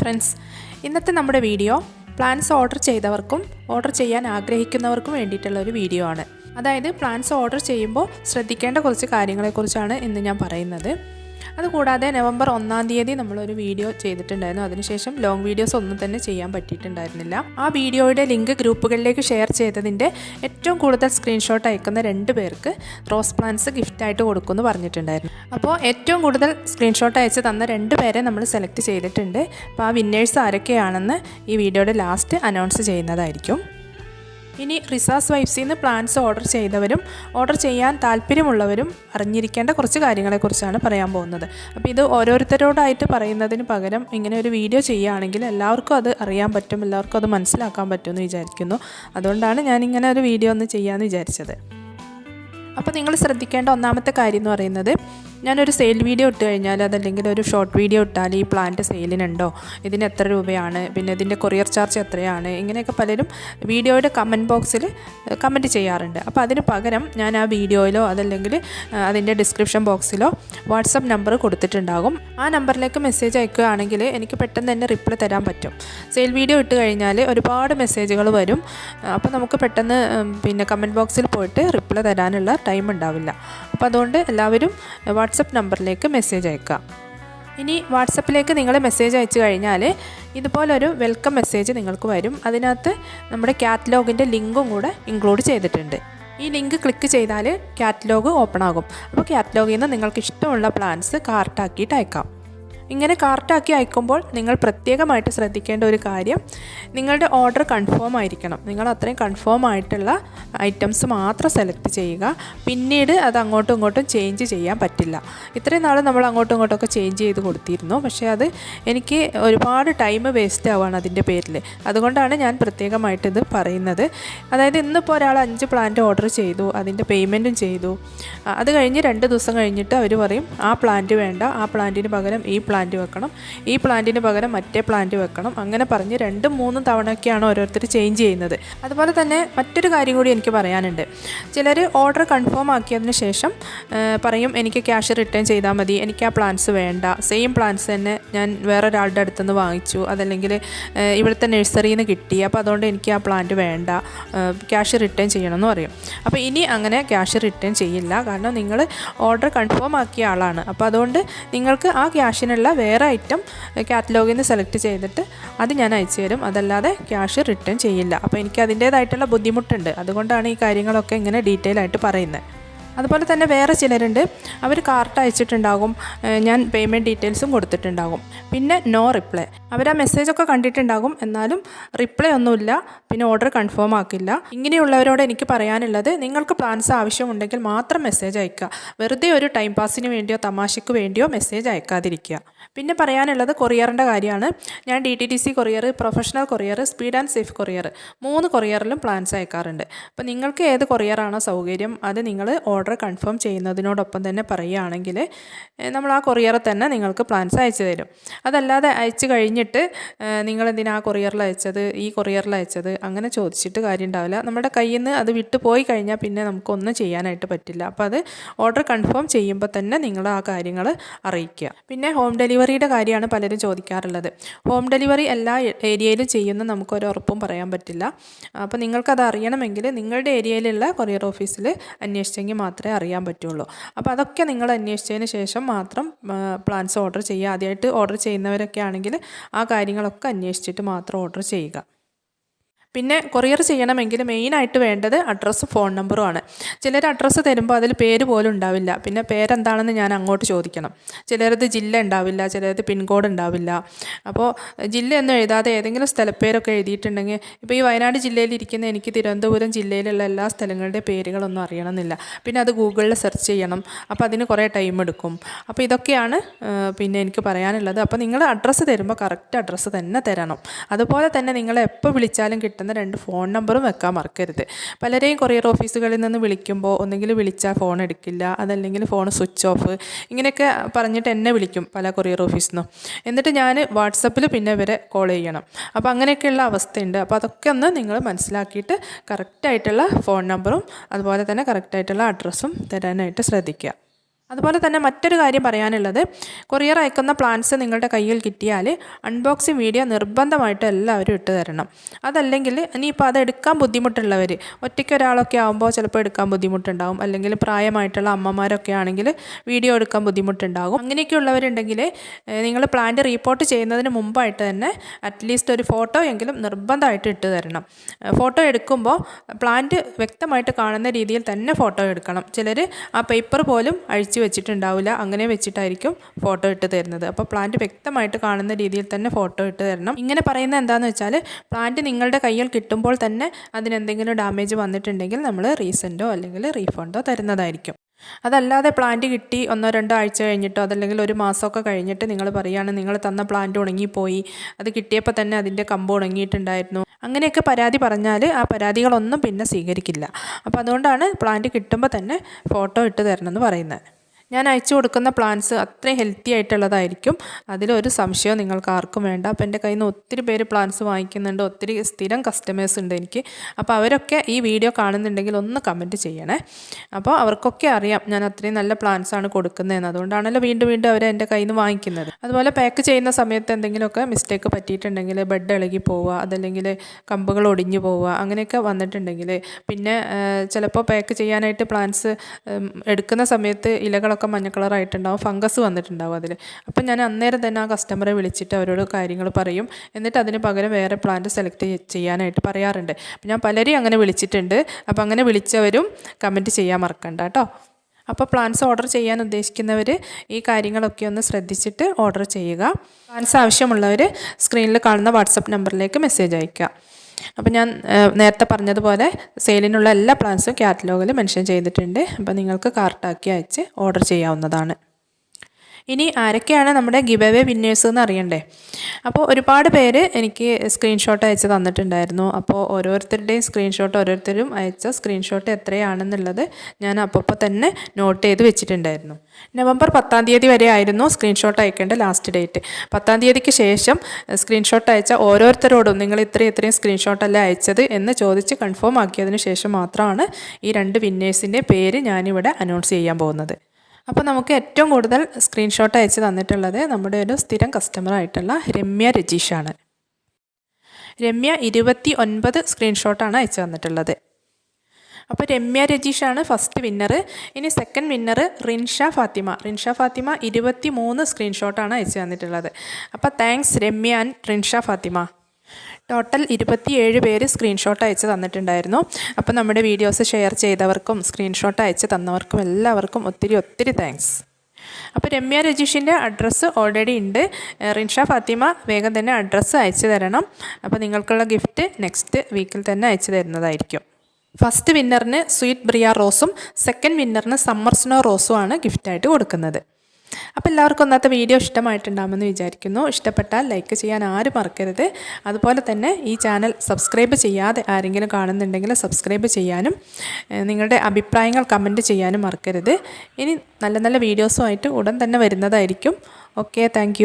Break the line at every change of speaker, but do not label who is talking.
Friends ഇന്നത്തെ നമ്മുടെ video plans order ചെയ്തവർക്കും ഓർഡർ ചെയ്യാൻ ആഗ്രഹിക്കുന്നവർക്കും വേണ്ടിയിട്ടുള്ള ഒരു വീഡിയോ ആണ്. അതായത് പ്ലാൻസ് ഓർഡർ ചെയ്യുമ്പോൾ ശ്രദ്ധിക്കേണ്ട കുറച്ച് കാര്യങ്ങളെക്കുറിച്ചാണ് ഇന്ന് ഞാൻ പറയുന്നത്. അതുകൂടാതെ നവംബർ ഒന്നാം തീയതി നമ്മളൊരു വീഡിയോ ചെയ്തിട്ടുണ്ടായിരുന്നു. അതിനുശേഷം ലോങ് വീഡിയോസ് ഒന്നും തന്നെ ചെയ്യാൻ പറ്റിയിട്ടുണ്ടായിരുന്നില്ല. ആ വീഡിയോയുടെ ലിങ്ക് ഗ്രൂപ്പുകളിലേക്ക് ഷെയർ ചെയ്തതിന്റെ ഏറ്റവും കൂടുതൽ സ്ക്രീൻഷോട്ട് അയക്കുന്ന രണ്ട് പേർക്ക് റോസ് പ്ലാന്റ്സ് ഗിഫ്റ്റായിട്ട് കൊടുക്കുമെന്ന് പറഞ്ഞിട്ടുണ്ടായിരുന്നു. അപ്പോൾ ഏറ്റവും കൂടുതൽ സ്ക്രീൻഷോട്ട് അയച്ച് തന്ന രണ്ട് പേരെ നമ്മൾ സെലക്ട് ചെയ്തിട്ടുണ്ട്. അപ്പോൾ ആ വിന്നേഴ്സ് ആരൊക്കെയാണെന്ന് ഈ വീഡിയോയുടെ ലാസ്റ്റ് അനൗൺസ് ചെയ്യുന്നതായിരിക്കും. ഇനി റിസാസ് വൈബ്സിൽ നിന്ന് പ്ലാൻസ് ഓർഡർ ചെയ്തവരും ഓർഡർ ചെയ്യാൻ താല്പര്യമുള്ളവരും അറിഞ്ഞിരിക്കേണ്ട കുറച്ച് കാര്യങ്ങളെക്കുറിച്ചാണ് പറയാൻ പോകുന്നത്. അപ്പോൾ ഇത് ഓരോരുത്തരോടായിട്ട് പറയുന്നതിന് പകരം ഇങ്ങനെ ഒരു വീഡിയോ ചെയ്യുകയാണെങ്കിൽ എല്ലാവർക്കും അത് അറിയാൻ പറ്റും എല്ലാവർക്കും അത് മനസ്സിലാക്കാൻ പറ്റുമെന്ന് വിചാരിക്കുന്നു. അതുകൊണ്ടാണ് ഞാൻ ഇങ്ങനെ ഒരു വീഡിയോ ഒന്ന് ചെയ്യാമെന്ന് വിചാരിച്ചത്. അപ്പോൾ നിങ്ങൾ ശ്രദ്ധിക്കേണ്ട ഒന്നാമത്തെ കാര്യം എന്ന് പറയുന്നത് ഞാനൊരു സെയിൽ വീഡിയോ ഇട്ട് കഴിഞ്ഞാൽ അതല്ലെങ്കിൽ ഒരു ഷോർട്ട് വീഡിയോ ഇട്ടാൽ ഈ പ്ലാന്റ് സെയിലിനുണ്ടോ ഇതിന് എത്ര രൂപയാണ്? പിന്നെ ഇതിന്റെ കൊറിയർ ചാർജ് എത്രയാണ്? ഇങ്ങനെയൊക്കെ പലരും വീഡിയോയുടെ കമന്റ് ബോക്സിൽ കമന്റ് ചെയ്യാറുണ്ട്. അപ്പോൾ അതിന് പകരം ഞാൻ ആ വീഡിയോയിലോ അതല്ലെങ്കിൽ അതിന്റെ ഡിസ്ക്രിപ്ഷൻ ബോക്സിലോ വാട്സപ്പ് നമ്പർ കൊടുത്തിട്ടുണ്ടാകും. ആ നമ്പറിലേക്ക് മെസ്സേജ് അയക്കുകയാണെങ്കിൽ എനിക്ക് പെട്ടെന്ന് തന്നെ റിപ്ലൈ തരാൻ പറ്റും. സെയിൽ വീഡിയോ ഇട്ട് കഴിഞ്ഞാൽ ഒരുപാട് മെസ്സേജുകൾ വരും. അപ്പോൾ നമുക്ക് പെട്ടെന്ന് പിന്നെ കമന്റ് ബോക്സിൽ പോയിട്ട് റിപ്ലൈ തരാനുള്ള ടൈം ഉണ്ടാവില്ല. അപ്പോൾ അതുകൊണ്ട് എല്ലാവരും വാട്സപ്പ് നമ്പറിലേക്ക് മെസ്സേജ് അയക്കുക. ഇനി വാട്സപ്പിലേക്ക് നിങ്ങൾ മെസ്സേജ് അയച്ചു കഴിഞ്ഞാൽ ഇതുപോലൊരു വെൽക്കം മെസ്സേജ് നിങ്ങൾക്ക് വരും. അതിനകത്ത് നമ്മുടെ കാറ്റലോഗിന്റെ ലിങ്കും കൂടെ ഇൻക്ലൂഡ് ചെയ്തിട്ടുണ്ട്. ഈ ലിങ്ക് ക്ലിക്ക് ചെയ്താൽ കാറ്റലോഗ് ഓപ്പൺ ആകും. അപ്പോൾ കാറ്റലോഗിൽ നിന്ന് നിങ്ങൾക്ക് ഇഷ്ടമുള്ള പ്ലാൻസ് കാർട്ടാക്കിയിട്ട് അയക്കാം. ഇങ്ങനെ കാർട്ടാക്കി അയക്കുമ്പോൾ നിങ്ങൾ പ്രത്യേകമായിട്ട് ശ്രദ്ധിക്കേണ്ട ഒരു കാര്യം നിങ്ങളുടെ ഓർഡർ കൺഫേം ആയിരിക്കണം. നിങ്ങൾ അത്രയും കൺഫേം ആയിട്ടുള്ള ഐറ്റംസ് മാത്രം സെലക്ട് ചെയ്യുക. പിന്നീട് അത് അങ്ങോട്ടും ഇങ്ങോട്ടും ചേഞ്ച് ചെയ്യാൻ പറ്റില്ല. ഇത്രയും നാൾ നമ്മൾ അങ്ങോട്ടും ഇങ്ങോട്ടൊക്കെ ചേഞ്ച് ചെയ്ത് കൊടുത്തിരുന്നു. പക്ഷേ അത് എനിക്ക് ഒരുപാട് ടൈം വേസ്റ്റ് ആവുകയാണ് അതിന്റെ പേരിൽ അതുകൊണ്ടാണ് ഞാൻ പ്രത്യേകമായിട്ട് ഇത് പറയുന്നത്. അതായത് ഇന്നിപ്പോൾ ഒരാൾ അഞ്ച് പ്ലാന്റ് ഓർഡർ ചെയ്തു അതിന്റെ പേയ്മെന്റും ചെയ്തു. അത് കഴിഞ്ഞ് രണ്ട് ദിവസം കഴിഞ്ഞിട്ട് അവർ പറയും ആ പ്ലാന്റ് വേണ്ട. ആ പ്ലാന്റിന് പകരം ഈ പ്ലാന്റ് വെക്കണം. ഈ പ്ലാന്റിന് പകരം മറ്റേ പ്ലാന്റ് വെക്കണം. അങ്ങനെ പറഞ്ഞ് രണ്ടും മൂന്നും തവണയൊക്കെയാണ് ഓരോരുത്തർ ചേഞ്ച് ചെയ്യുന്നത്. അതുപോലെ തന്നെ മറ്റൊരു കാര്യം കൂടി എനിക്ക് പറയാനുണ്ട്. ചിലർ ഓർഡർ കൺഫേം ആക്കിയതിന് ശേഷം പറയും എനിക്ക് ക്യാഷ് റിട്ടേൺ ചെയ്താൽ മതി. എനിക്ക് ആ പ്ലാൻസ് വേണ്ട. സെയിം പ്ലാൻസ് തന്നെ ഞാൻ വേറൊരാളുടെ അടുത്തുനിന്ന് വാങ്ങിച്ചു. അതല്ലെങ്കിൽ ഇവിടുത്തെ നഴ്സറിയിൽ നിന്ന് കിട്ടി. അപ്പോൾ അതുകൊണ്ട് എനിക്ക് ആ പ്ലാന്റ് വേണ്ട. ക്യാഷ് റിട്ടേൺ ചെയ്യണം എന്ന് പറയും. അപ്പോൾ ഇനി അങ്ങനെ ക്യാഷ് റിട്ടേൺ ചെയ്യില്ല. കാരണം നിങ്ങൾ ഓർഡർ കൺഫേം ആക്കിയ ആളാണ്. അപ്പോൾ അതുകൊണ്ട് നിങ്ങൾക്ക് ആ ക്യാഷിനുള്ള വേറെ ഐറ്റം കാറ്റലോഗിൽ നിന്ന് സെലക്ട് ചെയ്തിട്ട് അത് ഞാൻ അയച്ചു തരും. അതല്ലാതെ ക്യാഷ് റിട്ടേൺ ചെയ്യില്ല. അപ്പോൾ എനിക്ക് അതിന്റേതായിട്ടുള്ള ബുദ്ധിമുട്ടുണ്ട്. അതുകൊണ്ടാണ് ഈ കാര്യങ്ങളൊക്കെ ഇങ്ങനെ ഡീറ്റെയിൽ ആയിട്ട് പറയുന്നത്. അതുപോലെ തന്നെ വേറെ ചിലരുണ്ട്. അവർ കാർട്ട് അയച്ചിട്ടുണ്ടാകും. ഞാൻ പേയ്മെന്റ് ഡീറ്റെയിൽസും കൊടുത്തിട്ടുണ്ടാകും. പിന്നെ നോ റിപ്ലൈ അവർ ആ മെസ്സേജൊക്കെ കണ്ടിട്ടുണ്ടാകും. എന്നാലും റിപ്ലൈ ഒന്നുമില്ല. പിന്നെ ഓർഡർ കൺഫേം ആക്കില്ല. ഇങ്ങനെയുള്ളവരോട് എനിക്ക് പറയാനുള്ളത് നിങ്ങൾക്ക് പ്ലാൻസ് ആവശ്യമുണ്ടെങ്കിൽ മാത്രം മെസ്സേജ് അയക്കുക. വെറുതെ ഒരു ടൈം പാസിന് വേണ്ടിയോ തമാശയ്ക്ക് വേണ്ടിയോ മെസ്സേജ് അയക്കാതിരിക്കുക. പിന്നെ പറയാനുള്ളത് കൊറിയറിന്റെ കാര്യമാണ്. ഞാൻ D T T C courier professional courier speed and safe courier മൂന്ന് കൊറിയറിലും പ്ലാൻസ് അയക്കാറുണ്ട്. അപ്പോൾ നിങ്ങൾക്ക് ഏത് കൊറിയറാണോ സൗകര്യം അത് നിങ്ങൾ ഓർഡർ കൺഫേം ചെയ്യുന്നതിനോടൊപ്പം തന്നെ പറയുകയാണെങ്കിൽ നമ്മൾ ആ കൊറിയറിൽ തന്നെ നിങ്ങൾക്ക് പ്ലാൻസ് അയച്ചു തരും. അതല്ലാതെ അയച്ചു കഴിഞ്ഞിട്ട് നിങ്ങൾ എന്തിനാ ആ കൊറിയറിൽ അയച്ചത് ഈ കൊറിയറിൽ അയച്ചത് അങ്ങനെ ചോദിച്ചിട്ട് കാര്യം ഉണ്ടാവില്ല. നമ്മുടെ കയ്യിൽ നിന്ന് അത് വിട്ടു പോയി കഴിഞ്ഞാൽ പിന്നെ നമുക്കൊന്നും ചെയ്യാനായിട്ട് പറ്റില്ല. അപ്പോൾ അത് ഓർഡർ കൺഫേം ചെയ്യുമ്പോൾ തന്നെ നിങ്ങൾ ആ കാര്യങ്ങൾ അറിയിക്കുക. പിന്നെ ഹോം ഡെലിവറിയുടെ കാര്യമാണ് പലരും ചോദിക്കാറുള്ളത്. ഹോം ഡെലിവറി എല്ലാ ഏരിയയിലും ചെയ്യുന്ന നമുക്കൊരു ഉറപ്പും പറയാൻ പറ്റില്ല. അപ്പോൾ നിങ്ങൾക്കത് അറിയണമെങ്കിൽ നിങ്ങളുടെ ഏരിയയിലുള്ള കൊറിയർ ഓഫീസിൽ അന്വേഷിച്ചെങ്കിൽ മാത്രമേ അറിയാൻ പറ്റുള്ളൂ. അപ്പോൾ അതൊക്കെ നിങ്ങൾ അന്വേഷിച്ചതിന് ശേഷം മാത്രം പ്ലാൻസ് ഓർഡർ ചെയ്യുക. ആദ്യമായിട്ട് ഓർഡർ ചെയ്യുന്നവരൊക്കെ ആണെങ്കിൽ ആ കാര്യങ്ങളൊക്കെ അന്വേഷിച്ചിട്ട് മാത്രം ഓർഡർ ചെയ്യുക. പിന്നെ കൊറിയർ ചെയ്യണമെങ്കിൽ മെയിനായിട്ട് വേണ്ടത് അഡ്രസ്സ് ഫോൺ നമ്പറുമാണ് ചിലർ അഡ്രസ്സ് തരുമ്പോൾ അതിൽ പേര് പോലും ഉണ്ടാവില്ല. പിന്നെ പേരെന്താണെന്ന് ഞാൻ അങ്ങോട്ട് ചോദിക്കണം. ചിലരത് ജില്ല ഉണ്ടാവില്ല ചിലരത് പിൻകോഡ് ഉണ്ടാവില്ല. അപ്പോൾ ജില്ല ഒന്നും എഴുതാതെ ഏതെങ്കിലും സ്ഥലപ്പേരൊക്കെ എഴുതിയിട്ടുണ്ടെങ്കിൽ ഇപ്പോൾ ഈ വയനാട് ജില്ലയിൽ ഇരിക്കുന്ന എനിക്ക് തിരുവനന്തപുരം ജില്ലയിലുള്ള എല്ലാ സ്ഥലങ്ങളുടെ പേരുകളൊന്നും അറിയണമെന്നില്ല. പിന്നെ അത് ഗൂഗിളിൽ സെർച്ച് ചെയ്യണം. അപ്പോൾ അതിന് കുറേ ടൈം എടുക്കും. അപ്പോൾ ഇതൊക്കെയാണ് പിന്നെ എനിക്ക് പറയാനുള്ളത്. അപ്പോൾ നിങ്ങൾ അഡ്രസ്സ് തരുമ്പോൾ കറക്റ്റ് അഡ്രസ്സ് തന്നെ തരണം. അതുപോലെ തന്നെ നിങ്ങൾ എപ്പോൾ വിളിച്ചാലും കിട്ടുന്ന കിട്ടുന്ന രണ്ട് ഫോൺ നമ്പറും വെക്കാൻ മറക്കരുത്. പലരെയും കൊറിയർ ഓഫീസുകളിൽ നിന്ന് വിളിക്കുമ്പോൾ ഒന്നെങ്കിൽ വിളിച്ചാൽ ഫോൺ എടുക്കില്ല അതല്ലെങ്കിൽ ഫോൺ സ്വിച്ച് ഓഫ് ഇങ്ങനെയൊക്കെ പറഞ്ഞിട്ട് എന്നെ വിളിക്കും പല കൊറിയർ ഓഫീസിൽ നിന്നും. എന്നിട്ട് ഞാൻ വാട്സപ്പിൽ പിന്നെ ഇവരെ കോൾ ചെയ്യണം. അപ്പോൾ അങ്ങനെയൊക്കെയുള്ള അവസ്ഥയുണ്ട്. അപ്പോൾ അതൊക്കെ ഒന്ന് നിങ്ങൾ മനസ്സിലാക്കിയിട്ട് കറക്റ്റായിട്ടുള്ള ഫോൺ നമ്പറും അതുപോലെ തന്നെ കറക്റ്റായിട്ടുള്ള അഡ്രസ്സും തരാനായിട്ട് ശ്രദ്ധിക്കുക. അതുപോലെ തന്നെ മറ്റൊരു കാര്യം പറയാനുള്ളത് കൊറിയർ അയക്കുന്ന പ്ലാൻസ് നിങ്ങളുടെ കയ്യിൽ കിട്ടിയാൽ അൺബോക്സിങ് വീഡിയോ നിർബന്ധമായിട്ട് എല്ലാവരും ഇട്ട് തരണം. അതല്ലെങ്കിൽ ഇനിയിപ്പോൾ അത് എടുക്കാൻ ബുദ്ധിമുട്ടുള്ളവർ ഒറ്റയ്ക്ക് ഒരാളൊക്കെ ആകുമ്പോൾ ചിലപ്പോൾ എടുക്കാൻ ബുദ്ധിമുട്ടുണ്ടാകും അല്ലെങ്കിൽ പ്രായമായിട്ടുള്ള അമ്മമാരൊക്കെ ആണെങ്കിൽ വീഡിയോ എടുക്കാൻ ബുദ്ധിമുട്ടുണ്ടാകും. അങ്ങനെയൊക്കെ ഉള്ളവരുണ്ടെങ്കിൽ നിങ്ങൾ പ്ലാന്റ് റീപ്പോർട്ട് ചെയ്യുന്നതിന് മുമ്പായിട്ട് തന്നെ അറ്റ്ലീസ്റ്റ് ഒരു ഫോട്ടോ എങ്കിലും നിർബന്ധമായിട്ട് ഇട്ട് തരണം. ഫോട്ടോ എടുക്കുമ്പോൾ പ്ലാന്റ് വ്യക്തമായിട്ട് കാണുന്ന രീതിയിൽ തന്നെ ഫോട്ടോ എടുക്കണം. ചിലർ ആ പേപ്പർ പോലും അഴിച്ചു വെച്ചിട്ടുണ്ടാവില്ല. അങ്ങനെ വെച്ചിട്ടായിരിക്കും ഫോട്ടോ ഇട്ട് തരുന്നത്. അപ്പോൾ പ്ലാന്റ് വ്യക്തമായിട്ട് കാണുന്ന രീതിയിൽ തന്നെ ഫോട്ടോ ഇട്ട് തരണം. ഇങ്ങനെ പറയുന്നത് എന്താണെന്ന് വെച്ചാൽ പ്ലാന്റ് നിങ്ങളുടെ കയ്യിൽ കിട്ടുമ്പോൾ തന്നെ അതിനെന്തെങ്കിലും ഡാമേജ് വന്നിട്ടുണ്ടെങ്കിൽ നമ്മൾ റീസെന്റോ അല്ലെങ്കിൽ റീഫണ്ടോ തരുന്നതായിരിക്കും. അതല്ലാതെ പ്ലാന്റ് കിട്ടി ഒന്നോ രണ്ടോ ആഴ്ച കഴിഞ്ഞിട്ടോ അതല്ലെങ്കിൽ ഒരു മാസമൊക്കെ കഴിഞ്ഞിട്ട് നിങ്ങൾ പറയുകയാണ് നിങ്ങൾ തന്ന പ്ലാന്റ് ഉണങ്ങിപ്പോയി. അത് കിട്ടിയപ്പോൾ തന്നെ അതിന്റെ കമ്പ് ഉണങ്ങിയിട്ടുണ്ടായിരുന്നു. അങ്ങനെയൊക്കെ പരാതി പറഞ്ഞാൽ ആ പരാതികളൊന്നും പിന്നെ സ്വീകരിക്കില്ല. അപ്പോൾ അതുകൊണ്ടാണ് പ്ലാന്റ് കിട്ടുമ്പോൾ തന്നെ ഫോട്ടോ ഇട്ട് തരണമെന്ന് പറയുന്നത്. ഞാൻ അയച്ചു കൊടുക്കുന്ന പ്ലാൻസ് അത്രയും ഹെൽത്തി ആയിട്ടുള്ളതായിരിക്കും. അതിലൊരു സംശയവും നിങ്ങൾക്ക് ആർക്കും വേണ്ട. അപ്പോൾ എന്റെ കയ്യിൽ നിന്ന് ഒത്തിരി പേര് പ്ലാൻസ് വാങ്ങിക്കുന്നുണ്ട്. ഒത്തിരി സ്ഥിരം കസ്റ്റമേഴ്സ് ഉണ്ട് എനിക്ക്. അപ്പോൾ അവരൊക്കെ ഈ വീഡിയോ കാണുന്നുണ്ടെങ്കിൽ ഒന്ന് കമന്റ് ചെയ്യണേ. അപ്പോൾ അവർക്കൊക്കെ അറിയാം ഞാൻ അത്രയും നല്ല പ്ലാൻസ് ആണ് കൊടുക്കുന്നതെന്ന്. അതുകൊണ്ടാണല്ലോ വീണ്ടും വീണ്ടും അവർ എന്റെ കയ്യിൽ നിന്ന് വാങ്ങിക്കുന്നത്. അതുപോലെ പാക്ക് ചെയ്യുന്ന സമയത്ത് എന്തെങ്കിലുമൊക്കെ മിസ്റ്റേക്ക് പറ്റിയിട്ടുണ്ടെങ്കിൽ ബെഡ് ഇളകി പോവുക അതല്ലെങ്കിൽ കമ്പുകൾ ഒടിഞ്ഞു പോവുക അങ്ങനെയൊക്കെ വന്നിട്ടുണ്ടെങ്കിൽ പിന്നെ ചിലപ്പോൾ പാക്ക് ചെയ്യാനായിട്ട് പ്ലാൻസ് എടുക്കുന്ന സമയത്ത് ഇലകളൊക്കെ മഞ്ഞ കളറായിട്ടുണ്ടാവും ഫംഗസ് വന്നിട്ടുണ്ടാവും അതിൽ അപ്പം ഞാൻ അന്നേരം തന്നെ ആ കസ്റ്റമറെ വിളിച്ചിട്ട് അവരോട് കാര്യങ്ങൾ പറയും. എന്നിട്ട് അതിന് പകരം വേറെ പ്ലാന്റ് സെലക്ട് ചെയ്യാനായിട്ട് പറയാറുണ്ട്. അപ്പം ഞാൻ പലരെയും അങ്ങനെ വിളിച്ചിട്ടുണ്ട്. അപ്പം അങ്ങനെ വിളിച്ചവരും കമന്റ് ചെയ്യാൻ മറക്കണ്ട കേട്ടോ. അപ്പോൾ പ്ലാൻസ് ഓർഡർ ചെയ്യാൻ ഉദ്ദേശിക്കുന്നവർ ഈ കാര്യങ്ങളൊക്കെ ഒന്ന് ശ്രദ്ധിച്ചിട്ട് ഓർഡർ ചെയ്യുക. പ്ലാൻസ് ആവശ്യമുള്ളവർ സ്ക്രീനിൽ കാണുന്ന വാട്സപ്പ് നമ്പറിലേക്ക് മെസ്സേജ് അയയ്ക്കുക. അപ്പോൾ ഞാൻ നേരത്തെ പറഞ്ഞതുപോലെ സെയിലിനുള്ള എല്ലാ പ്ലാൻസും കാറ്റലോഗിൽ മെൻഷൻ ചെയ്തിട്ടുണ്ട്. അപ്പോൾ നിങ്ങൾക്ക് കാർട്ടാക്കി അയച്ച് ഓർഡർ ചെയ്യാവുന്നതാണ്. ഇനി ആരൊക്കെയാണ് നമ്മുടെ അവേ വിന്നേഴ്സ് എന്ന് അറിയണ്ടേ? അപ്പോൾ ഒരുപാട് പേര് എനിക്ക് സ്ക്രീൻഷോട്ട് അയച്ച് തന്നിട്ടുണ്ടായിരുന്നു. അപ്പോൾ ഓരോരുത്തരുടെയും സ്ക്രീൻഷോട്ട് ഓരോരുത്തരും അയച്ച സ്ക്രീൻഷോട്ട് എത്രയാണെന്നുള്ളത് ഞാൻ അപ്പോൾ തന്നെ നോട്ട് ചെയ്ത് വെച്ചിട്ടുണ്ടായിരുന്നു. നവംബർ പത്താം തീയതി വരെ ആയിരുന്നു സ്ക്രീൻഷോട്ട് അയക്കേണ്ട ലാസ്റ്റ് ഡേറ്റ് പത്താം തീയതിക്ക് ശേഷം സ്ക്രീൻഷോട്ട് അയച്ച ഓരോരുത്തരോടും നിങ്ങൾ ഇത്രയും ഇത്രയും സ്ക്രീൻഷോട്ടല്ല അയച്ചത് എന്ന് ചോദിച്ച് കൺഫേം ആക്കിയതിന് ശേഷം മാത്രമാണ് ഈ രണ്ട് വിന്നേഴ്സിന്റെ പേര് ഞാനിവിടെ അനൗൺസ് ചെയ്യാൻ പോകുന്നത്. അപ്പോൾ നമുക്ക് ഏറ്റവും കൂടുതൽ സ്ക്രീൻഷോട്ട് അയച്ച് തന്നിട്ടുള്ളത് നമ്മുടെ ഒരു സ്ഥിരം കസ്റ്റമറായിട്ടുള്ള രമ്യ രജീഷാണ്. രമ്യ ഇരുപത്തി ഒൻപത് സ്ക്രീൻഷോട്ടാണ് അയച്ചു തന്നിട്ടുള്ളത്. അപ്പോൾ രമ്യ രജീഷാണ് ഫസ്റ്റ് വിന്നർ ഇനി സെക്കൻഡ് വിന്നർ റിൻഷ ഫാത്തിമ. റിൻഷ ഫാത്തിമ ഇരുപത്തി മൂന്ന് സ്ക്രീൻഷോട്ടാണ് അയച്ചു തന്നിട്ടുള്ളത്. അപ്പോൾ thanks Ramya and Rinsha Fathima. Total ഇരുപത്തിയേഴ് പേര് സ്ക്രീൻഷോട്ട് അയച്ച് തന്നിട്ടുണ്ടായിരുന്നു. അപ്പോൾ നമ്മുടെ വീഡിയോസ് ഷെയർ ചെയ്തവർക്കും സ്ക്രീൻഷോട്ട് അയച്ച് തന്നവർക്കും എല്ലാവർക്കും ഒത്തിരി ഒത്തിരി താങ്ക്സ് അപ്പോൾ രമ്യ രജീഷിന്റെ അഡ്രസ്സ് ഓൾറെഡി ഉണ്ട്. റിൻഷ ഫാത്തിമ വേഗം തന്നെ അഡ്രസ്സ് അയച്ചു തരണം. അപ്പോൾ നിങ്ങൾക്കുള്ള ഗിഫ്റ്റ് നെക്സ്റ്റ് വീക്കിൽ തന്നെ അയച്ചു തരുന്നതായിരിക്കും. ഫസ്റ്റ് വിന്നറിന് സ്വീറ്റ് ബ്രിയ റോസും സെക്കൻഡ് വിന്നറിന് സമ്മർ സ്നോ റോസും ആണ് ഗിഫ്റ്റായിട്ട് കൊടുക്കുന്നത്. അപ്പോൾ എല്ലാവർക്കും ഒന്നാത്ത വീഡിയോ ഇഷ്ടമായിട്ടുണ്ടാകുമെന്ന് വിചാരിക്കുന്നു. ഇഷ്ടപ്പെട്ടാൽ ലൈക്ക് ചെയ്യാൻ ആരും മറക്കരുത്. അതുപോലെ തന്നെ ഈ ചാനൽ സബ്സ്ക്രൈബ് ചെയ്യാതെ ആരെങ്കിലും കാണുന്നുണ്ടെങ്കിൽ സബ്സ്ക്രൈബ് ചെയ്യാനും നിങ്ങളുടെ അഭിപ്രായങ്ങൾ കമന്റ് ചെയ്യാനും മറക്കരുത്. ഇനി നല്ല നല്ല വീഡിയോസുമായിട്ട് ഉടൻ തന്നെ വരുന്നതായിരിക്കും. Okay thank